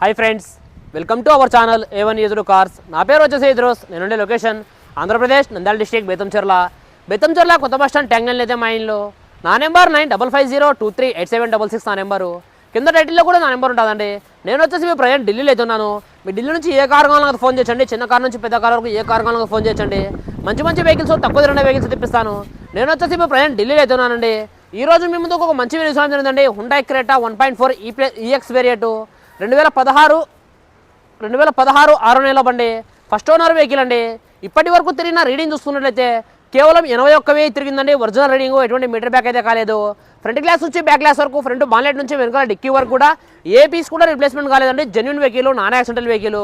Hi friends welcome to our channel A one Eduru cars నా పేరు వచ్చేసి ఎదురోస్ నేనుండే లొకేషన్ ఆంధ్రప్రదేశ్ నంద్యాల డిస్టిక్ బేతంచెర్ల బేతంచెర్ల కొత్త బస్ స్టాండ్ ట్యాంగల్ అయితే మా ఇంట్లో నా number nine double five zero two three eight seven double six నా నెంబరు కింద టైటిల్లో కూడా నా నెంబర్ ఉంటుందండి. నేను వచ్చేసి మీ ప్రజెంట్ ఢిల్లీలో అవుతున్నాను మీ ఢిల్లీ నుంచి ఏ కార్ కావాలన్నా ఫోన్ చేయండి. చిన్న కార్ నుంచి పెద్ద కార్ వరకు ఏ కార్ కావాలన్నా ఫోన్ చేయండి. మంచి మంచి వెహికల్స్ తక్కువ తిరిగిన వెహికల్స్ తెప్పిస్తాను. నేను వచ్చేసి ఇప్పుడు ప్రజెంట్ ఢిల్లీలో అవుతున్నానండి ఈ రోజు మీ ముందుకు ఒక మంచి వీడియో చూడడం జరిగిందండి. Hyundai Creta one point four E plus EX variant రెండు వేల పదహారు రెండు వేల పదహారు ఆరు నెలల బండి ఫస్ట్ ఓనర్ వెహికల్ అండి. ఇప్పటి వరకు తిరిగిన రీడింగ్ చూసుకున్నట్లయితే కేవలం ఎనభై ఒక్క వెయ్యి తిరిగిందండి. ఒరిజినల్ రీడింగ్ ఎటువంటి మీటర్ బ్యాక్ అయితే కాలేదు. ఫ్రంట్ గ్లాస్ నుంచి బ్యాక్ గ్లాస్ వరకు ఫ్రంట్ బాన్లెట్ నుంచి వెనుక డిక్కీ వరకు కూడా ఏ పీస్ కూడా రిప్లేస్మెంట్ కాలేదండి. Genuine vehicle non accidental vehicle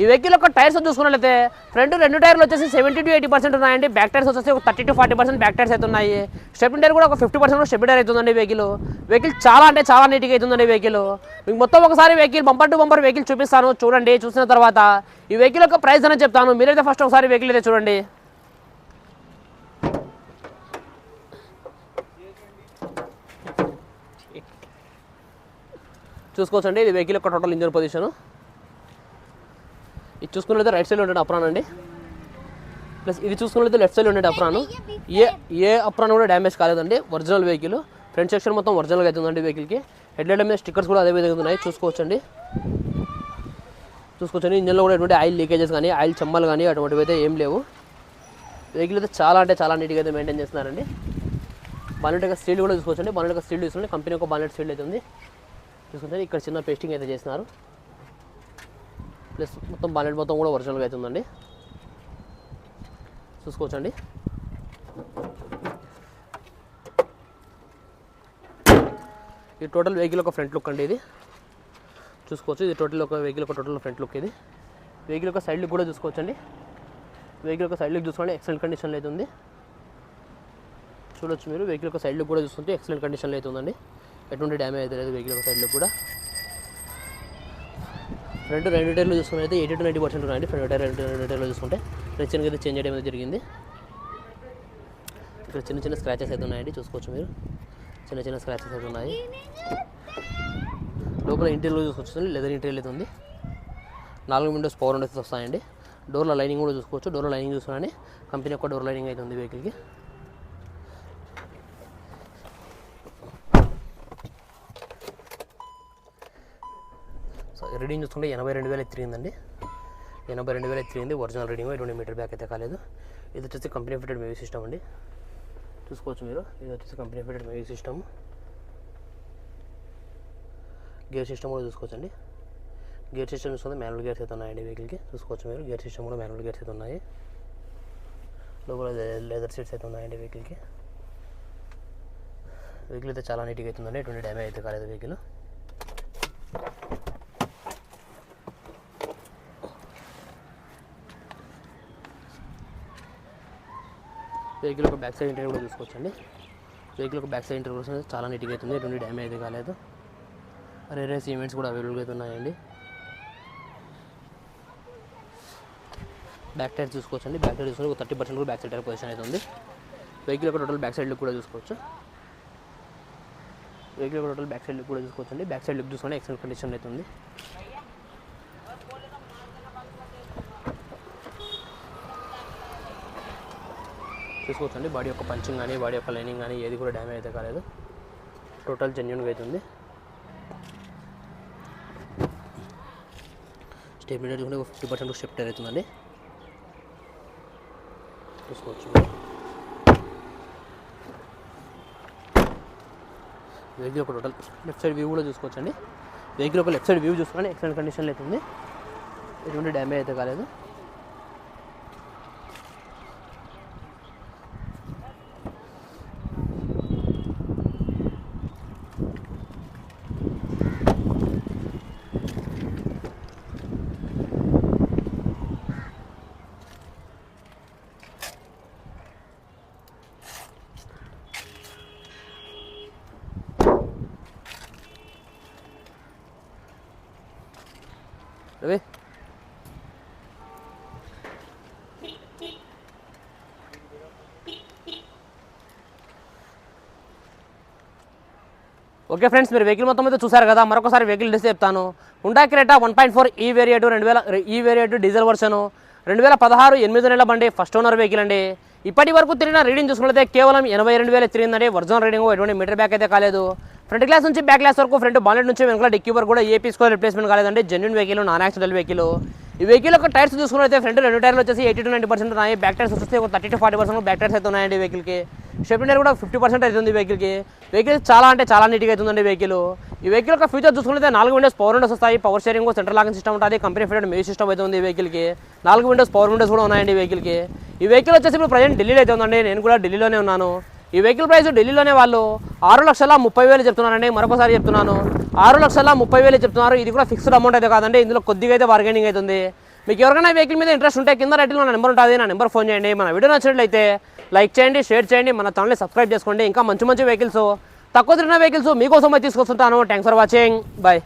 ఈ వెహికల్ యొక్క టైర్స్ చూసుకున్నట్లయితే ఫ్రంట్ రెండు టైర్లు వచ్చేసి సెవెంటీ టు ఎయిటీ పర్సెంట్ ఉన్నాయండి. బ్యాక్ టైర్స్ వచ్చేసి ఒక thirty to forty percent back tyres అయితే ఉన్నాయి. స్టెప్ టైర్ కూడా ఒక ఫిఫ్టీ పర్సెంట్ స్టెప్ టైర్ అవుతుందండి వెహికల్. వెహికల్ చాలా అంటే చాలా నీట్గా అవుతుందండి వెహికల్. మీకు మొత్తం ఒకసారి vehicle bumper to bumper vehicle చూపిస్తాను. చూడండి చూసిన తర్వాత ఈ వెహికల్ యొక్క ప్రైస్ అనేది చెప్తాను. మీరైతే ఫస్ట్ ఒకసారి వెహికల్ అయితే చూడండి. చూసుకోవచ్చండి ఇది వెహికల్ యొక్క టోటల్ ఇంజన్ పొజిషన్ చూసుకున్నట్లయితే రైట్ సైడ్ ఉండే అప్రాన్ అండి. ప్లస్ ఇది చూసుకున్నట్లయితే లెఫ్ట్ సైడ్ ఉండే అప్రాన్. ఏ ఏ అప్రాన్ కూడా డ్యామేజ్ కాలేదండి. ఒరిజినల్ వెహికల్ ఫ్రంట్ సెక్షన్ మొత్తం ఒరిజినల్గా అవుతుందండి వెహికల్కి హెడ్లైట్ మీద స్టిక్కర్స్ కూడా అదే విధంగా ఉన్నాయి. చూసుకోవచ్చండి. చూసుకోవచ్చండి. ఇంజన్లో కూడా ఎటువంటి ఆయిల్ లీకేజెస్ కానీ ఆయిల్ చెమ్మలు కానీ అటువంటివి అయితే ఏం లేవు. వెహికల్ అయితే చాలా అంటే చాలా నీట్గా అయితే మెయింటైన్ చేస్తున్నారండి. బాలెట్ యొక్క స్టీల్ కూడా చూసుకోవచ్చండి. బాలెట్ యొక్క స్టీల్ చూసుకోండి కంపెనీ యొక్క బాలెట్ స్టీల్ అయితే ఉంది. చూసుకుంటే ఇక్కడ చిన్న పేస్టింగ్ అయితే చేస్తున్నారు. ప్లస్ మొత్తం బాలెట్ మొత్తం కూడా ఒరిజినల్గా అవుతుందండి చూసుకోవచ్చండి. ఈ టోటల్ వెహికల్ ఒక ఫ్రంట్ లుక్ అండి ఇది. చూసుకోవచ్చు ఇది టోటల్ ఒక వెహికల్ ఒక టోటల్ ఫ్రంట్ లుక్ ఇది. వెహికల్ ఒక సైడ్ లుక్ కూడా చూసుకోవచ్చండి. వెహికల్ ఒక సైడ్ లుక్ చూసుకోండి ఎక్సలెంట్ కండిషన్లో అయితే ఉంది. చూడొచ్చు మీరు వెహికల్ ఒక సైడ్ లుక్ కూడా చూసుకుంటే ఎక్సలెంట్ కండిషన్లో అయితే ఉందండి. ఎటువంటి డ్యామేజ్ అయితే లేదు వెహికల్ ఒక సైడ్ లుక్ కూడా. ఫ్రంట్ రెండు టైర్లు చూసుకుంటే అయితే ఎయిటీ టు నైంటీ పర్సెంట్ ఉన్నాయండి. ఫ్రంట్ టైర్ రెండు రెండు టైర్లు చూసుకుంటే చిన్నగా అయితే చేంజ్ చేయడం అయితే జరిగింది. ఇక్కడ చిన్న చిన్న స్క్రాచెస్ అయితే ఉన్నాయండి. చూసుకోవచ్చు మీరు. చిన్న చిన్న స్క్రాచెస్ అయితే ఉన్నాయి. లోపల ఇంటీరియర్ చూసుకోవచ్చు. లెదర్ ఇంటీరియర్ అయితే ఉంది. నాలుగు విండోస్ పవర్ విండోస్ వస్తాయండి. డోర్ల లైనింగ్ కూడా చూసుకోవచ్చు. డోర్ల లైనింగ్ చూసుకోండి కంపెనీ యొక్క డోర్ లైనింగ్ అయితే ఉంది వెహికల్కి రీడింగ్ చూసుకుంటే ఎనభై రెండు వేలు తిరిగిందండి ఎనభై రెండు వేలు తిరిగింది ఒరిజినల్ రీడింగ్ ఎటువంటి మీటర్ బ్యాక్ అయితే కాలేదు. ఇది వచ్చేసి కంపెనీ ఫిటెడ్ మ్యూజిక్ సిస్టమ్ అండి. చూసుకోవచ్చు మీరు. ఇది వచ్చేసి company fitted music system. Gear system కూడా చూసుకోవచ్చండి. గేర్ సిస్టమ్ చూసుకుంటే మాన్యువల్ గేర్స్ అయితే ఉన్నాయండి వెహికల్కి. చూసుకోవచ్చు మీరు. గేర్ సిస్టమ్ కూడా మాన్యువల్ గేర్స్ అయితే ఉన్నాయి. లోపల లెదర్ సీట్స్ అయితే ఉన్నాయండి వెహికల్కి. వెహికల్ అయితే చాలా నీట్గా అవుతుందండి ఎటువంటి డ్యామేజ్ అయితే కాలేదు వెహికల్. వెహికల్ ఒక బ్యాక్ సైడ్ ఇంటర్వ్యూ కూడా చూసుకోవచ్చండి. వెహికల్ ఒక బ్యాక్ సైడ్ ఇంటర్వ్యూ కూడా చాలా నీట్గా అవుతుంది ఎటువంటి డ్యామేజ్ అయితే కాలేదు. రేరే సిమెంట్స్ కూడా అవైలబుల్గా అయితే ఉన్నాయండి. బ్యాక్ టైర్ చూసుకోవచ్చండి. బ్యాక్ టైర్ చూసుకుంటే ఒక థర్టీ పర్సెంట్ కూడా బ్యాక్ సైడ్ టైర్ పొజిషన్ అయితే ఉంది. వెహికల్ ఒక టోటల్ బ్యాక్ సైడ్ లుక్ కూడా చూసుకోవచ్చు. వెహికల్ ఒక టోటల్ బ్యాక్ సైడ్ లుక్ కూడా చూసుకోవచ్చండి. బ్యాక్ సైడ్ లుక్ చూసుకుంటే ఎక్సలెంట్ కండిషన్ అయితే ఉంది. చూసుకోవచ్చండి. బాడీ యొక్క పంచింగ్ కానీ బాడీ యొక్క లైనింగ్ కానీ ఏది కూడా డ్యామేజ్ అయితే కాలేదు. టోటల్ జెన్యున్గా అవుతుంది స్టెప్ మీటర్ కూడా ఫిఫ్టీ పర్సెంట్ స్టెప్ అవుతుందండి. చూసుకోవచ్చు. వెహికల్ ఒక టోటల్ లెఫ్ట్ సైడ్ వ్యూ కూడా చూసుకోవచ్చండి. వెహికల్ ఒక లెఫ్ట్ సైడ్ వ్యూ చూసుకోండి ఎక్సలెంట్ కండిషన్లో అవుతుంది ఎటువంటి డ్యామేజ్ అయితే కాలేదు. రవి. ఓకే ఫ్రెండ్స్ మీరు వెహికల్ మొత్తం అయితే చూసారు కదా మరొకసారి వెహికల్ డిస్ చెప్తాను. Hyundai Creta one point four E variant రెండు వేల ఈ వేరియట్ డీజిల్ వర్షను రెండు వేల పదహారు ఎనిమిది నెలల బండి ఫస్ట్ ఓనర్ వెహికల్ అండి. ఇప్పటి వరకు తిరిగిన రీడింగ్ చూసుకుంటే కేవలం ఎనభై రెండు వేలు తిరిగిందండి. ఒరిజినల్ రీడింగ్ ఎటువంటి మీటర్ బ్యాక్ అయితే కాలేదు. ఫ్రంట్ క్లాస్ నుంచి బ్యాక్ క్లాస్ వరకు ఫ్రంట్ బాలెట్ నుంచి వెనకాల డిక్కీ వరకు కూడా ఏ పీస్ కూడా రిప్లేస్మెంట్ కాలేదండి. Genuine vehicle non accidental vehicle ఈ వెహికల్ యొక్క టైర్స్ చూసుకున్నైతే ఫ్రంట్ రెండు టైర్లు వచ్చేసి ఎయిటీ టు నైంటీ పర్సెంట్ ఉన్నాయి. బ్యాక్ టైర్స్ వస్తే ఒక thirty to forty percent back tyres అయితే ఉన్నాయండి వెహికల్కి షెఫ్ట్ టైర్ కూడా ఫిఫ్టీ పర్సెంట్ అవుతుంది వెహికల్కి వెహికల్ చాలా అంటే చాలా నీట్గా అవుతుందండి వెహికల్ ఈ వెహికల్ యొక్క ఫీచర్ చూసుకుంటే నాలుగు విండోస్ పవర్ విండోస్ వస్తాయి. Power steering central locking system ఉంటుంది. కంపెనీ ఫిటెడ్ మ్యూజిక్ సిస్టమ్ అయితే ఉంది వెహికల్కి నాలుగు విండోస్ పవర్ విండోస్ కూడా ఉన్నాయండి వెహికల్కి ఈ వెహికల్ వచ్చేసి ఇప్పుడు ప్రజెంట్ ఢిల్లీలో అయితే ఉందండి. నేను కూడా ఢిల్లీలోనే ఉన్నాను. ఈ వెహికల్ ప్రైస్ ఢిల్లీలోనే వాళ్ళు ఆరు లక్షల ముప్పై వేలు చెప్తున్నారండి. మరొకసారి చెప్తున్నాను. ఆరు లక్షల ముప్పై వేలు చెప్తున్నారు. ఇది కూడా ఫిక్స్డ్ అమౌంట్ అయితే కాదండి. ఇందులో కొద్దిగా అయితే బార్గెనింగ్ అవుతుంది మీకు ఎవరికైనా వెహికల్ మీద ఇంట్రెస్ట్ ఉంటే కింద రైట్లో నా నెంబర్ ఉంటుంది. నా నెంబర్ ఫోన్ చేయండి. మన వీడియో నచ్చినట్లయితే లైక్ చేయండి షేర్ చేయండి. మన ఛానల్ని సబ్స్క్రైబ్ చేసుకోండి. ఇంకా మంచి మంచి వెహికల్స్ తక్కువ తిరిగిన వెహికల్స్ మీకోసం తీసుకొస్తుంటాను. Thanks for watching bye